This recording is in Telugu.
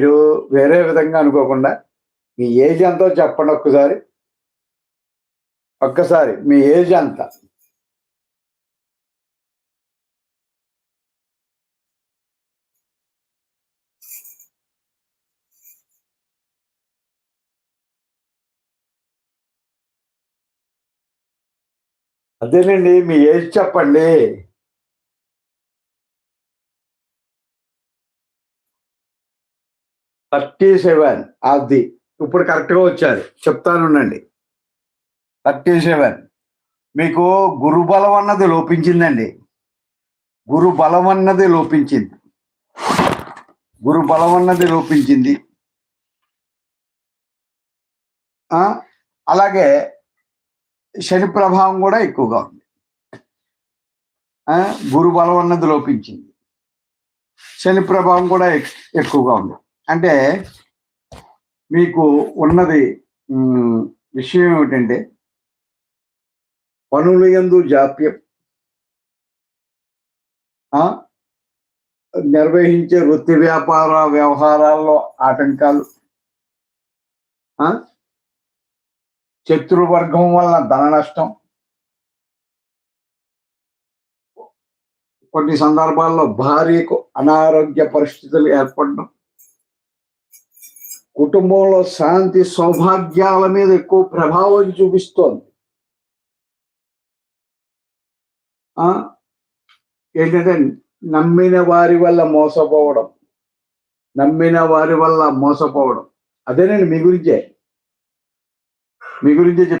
మీరు వేరే విధంగా అనుకోకుండా మీ ఏజ్ ఎంతో చెప్పండి ఒక్కసారి. ఒక్కసారి మీ ఏజ్ ఎంత? అదేనండి మీ ఏజ్ చెప్పండి. థర్టీ సెవెన్ అది. ఇప్పుడు కరెక్ట్గా వచ్చారు. చెప్తానుండండి థర్టీ సెవెన్. మీకు గురు బలం అన్నది లోపించిందండి. గురు బలం అన్నది లోపించింది. గురు బలం అన్నది లోపించింది. అలాగే శని ప్రభావం కూడా ఎక్కువగా ఉంది. గురుబలం గురు బలం అన్నది లోపించింది. శని ప్రభావం కూడా ఎక్- ఎక్కువగా ఉంది. అంటే మీకు ఉన్నది విషయం ఏమిటంటే పనులు ఎందు జాప్యం. నిర్వహించే వృత్తి వ్యాపార వ్యవహారాల్లో ఆటంకాలు. శత్రువర్గం వలన ధన నష్టం. కొన్ని సందర్భాల్లో భార్యకు అనారోగ్య పరిస్థితులు ఏర్పడడం. కుటుంబంలో శాంతి సౌభాగ్యాల మీద ఎక్కువ ప్రభావం చూపిస్తోంది. ఆ? ఏంటంటే నమ్మిన వారి వల్ల మోసపోవడం నమ్మిన వారి వల్ల మోసపోవడం. అదేనండి మీ గురించే. మీ గురించే